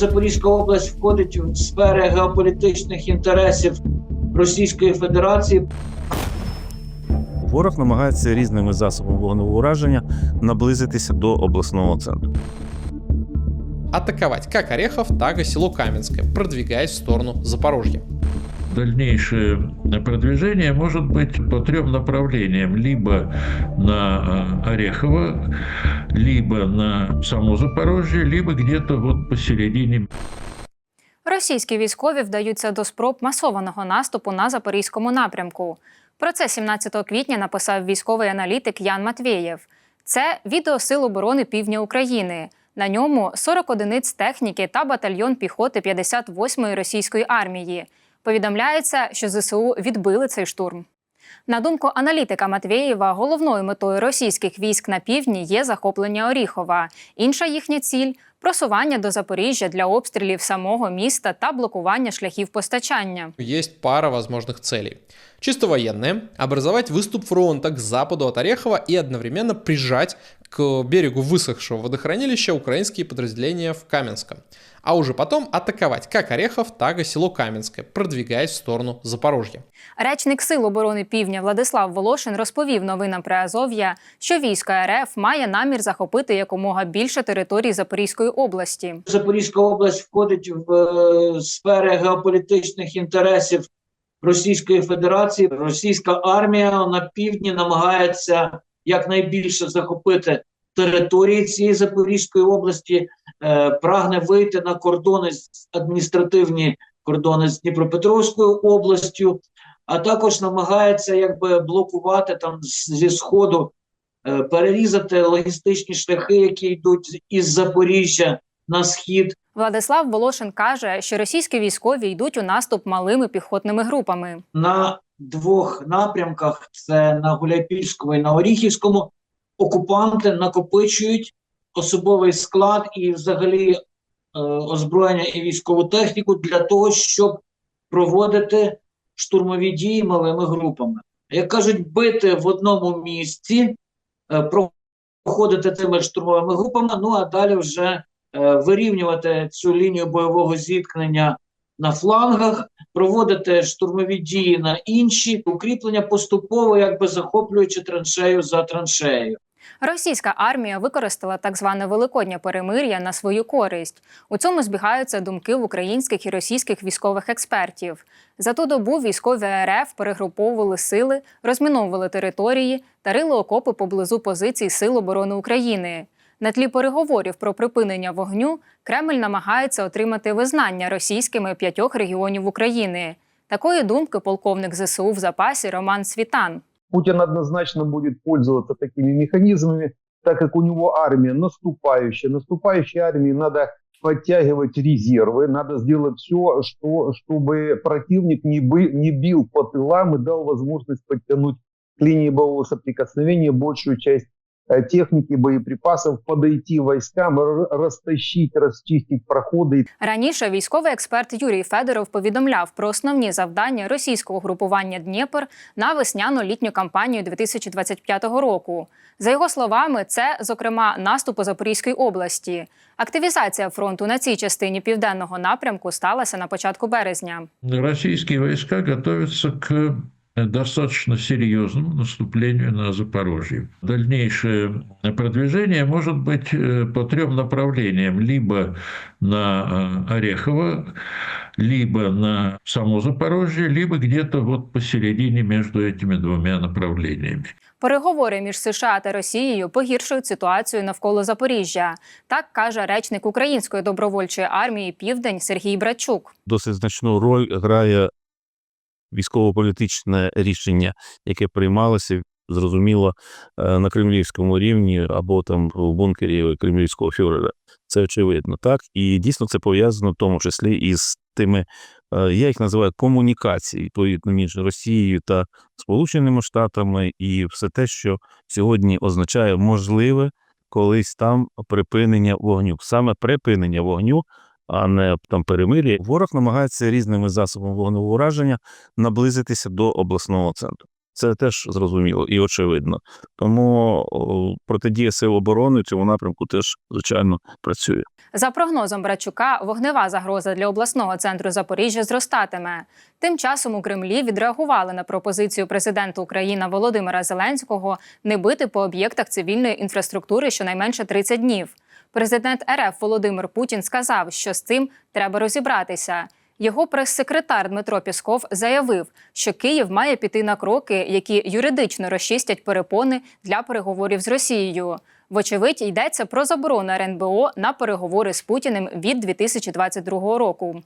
Запорізька область входить в сфери геополітичних інтересів Російської Федерації. Ворог намагається різними засобами вогневого ураження наблизитися до обласного центру. атаковать как Орехов, так и село Каменское, продвигаясь в сторону Запорожья. Дальнейшее продвижение может быть по трем направлениям. Либо на Орехово, либо на само Запорожье, либо где-то вот посередине Російські військові вдаються до спроб масованого наступу на запорізькому напрямку. Про це 17 квітня написав військовий аналітик Ян Матвєєв. Це відео Сил оборони Півдня України. На ньому 40 одиниць техніки та батальйон піхоти 58-ї російської армії. Повідомляється, що ЗСУ відбили цей штурм. На думку аналітика Матвєєва, головною метою російських військ на півдні є захоплення Оріхова. Інша їхня ціль просування до Запоріжжя для обстрілів самого міста та блокування шляхів постачання. Есть пара возможных целей. Чисто военная – образовать выступ фронта к западу от Орехова и одновременно прижать к берегу высохшего водохранилища украинские подразделения в Каменском. А уже потом атаковать как Орехов, так и село Каменское, продвигаясь в сторону Запорожья. Речник Сил оборони Півдня Владислав Волошин розповів новинам при Азов'я, що військо РФ має намір захопити якомога більше територій Запорізької області. Запорізька область входить в е, сфери геополітичних інтересів Російської Федерації. Російська армія на півдні намагається якнайбільше захопити території цієї Запорізької області, е, прагне вийти на кордони адміністративні кордони з Дніпропетровською областю, а також намагається якби блокувати там зі сходу, перерізати логістичні шляхи, які йдуть із Запоріжжя на схід. Владислав Волошин каже, що російські військові йдуть у наступ малими піхотними групами. на двох напрямках: це на Гуляйпільському і на Оріхівському. Окупанти накопичують особовий склад і, взагалі, е, озброєння і військову техніку для того, щоб проводити штурмові дії малими групами. Як кажуть, бити в одному місці, е, проходити тими штурмовими групами, ну а далі вже е, вирівнювати цю лінію бойового зіткнення на флангах, проводити штурмові дії на інші укріплення поступово, якби захоплюючи траншею за траншеєю. Російська армія використала так зване великоднє перемир'я на свою користь. У цьому збігаються думки в українських і російських військових експертів. За ту добу військові РФ перегруповували сили, розміновували території та рили окопи поблизу позицій Сил оборони України. На тлі переговорів про припинення вогню Кремль намагається отримати визнання російськими п'ятьох регіонів України. Такої думки полковник ЗСУ в запасі Роман Світан. Путин однозначно будет пользоваться такими механизмами, так как у него армия наступающая. Наступающей армии надо подтягивать резервы, надо сделать все, что, чтобы противник не, бы, не бил по тылам и дал возможность подтянуть к линии боевого соприкосновения большую часть техники, боеприпасов, подойти войскам, р- растащить, расчистить проходы Раніше військовий експерт Юрій Федоров повідомляв про основні завдання російського групування Дніпр на весняно-літню кампанію 2025 року. За його словами, це, зокрема, наступ у Запорізькій області. Активізація фронту на цій частині південного напрямку сталася на початку березня. российские войска готовятся к достаточно серьезному наступлению на Запорожье. Дальнейшее продвижение может быть э, по трем направлениям. Либо на э, Орехово, либо на само Запорожье, либо где-то вот посередине между этими двумя направлениями. Переговори між США та Росією погіршують ситуацію навколо Запоріжжя. Так каже речник Української добровольчої армії Південь Сергій Брачук. Досить значну роль грає військово-політичне рішення, яке приймалося. Зрозуміло е, на кремлівському рівні або там в бункері кремлівського фюрера. Це очевидно, так і дійсно це пов'язано в тому числі із тими, е, я їх називаю комунікації відповідно між Росією та Сполученими Штатами, і все те, що сьогодні означає можливе колись там припинення вогню, саме припинення вогню, а не там перемир'я. Ворог намагається різними засобами вогневого ураження наблизитися до обласного центру. Це теж зрозуміло і очевидно. Тому протидія сил оборони в цьому напрямку теж звичайно працює. За прогнозом Брачука, вогнева загроза для обласного центру Запоріжжя зростатиме. Тим часом у Кремлі відреагували на пропозицію президента України Володимира Зеленського не бити по об'єктах цивільної інфраструктури щонайменше 30 днів. Президент РФ Володимир Путін сказав, що з цим треба розібратися. Його прес-секретар Дмитро Пісков заявив, що Київ має піти на кроки, які юридично розчистять перепони для переговорів з Росією. Вочевидь, йдеться про заборону РНБО на переговори з Путіним від 2022 року.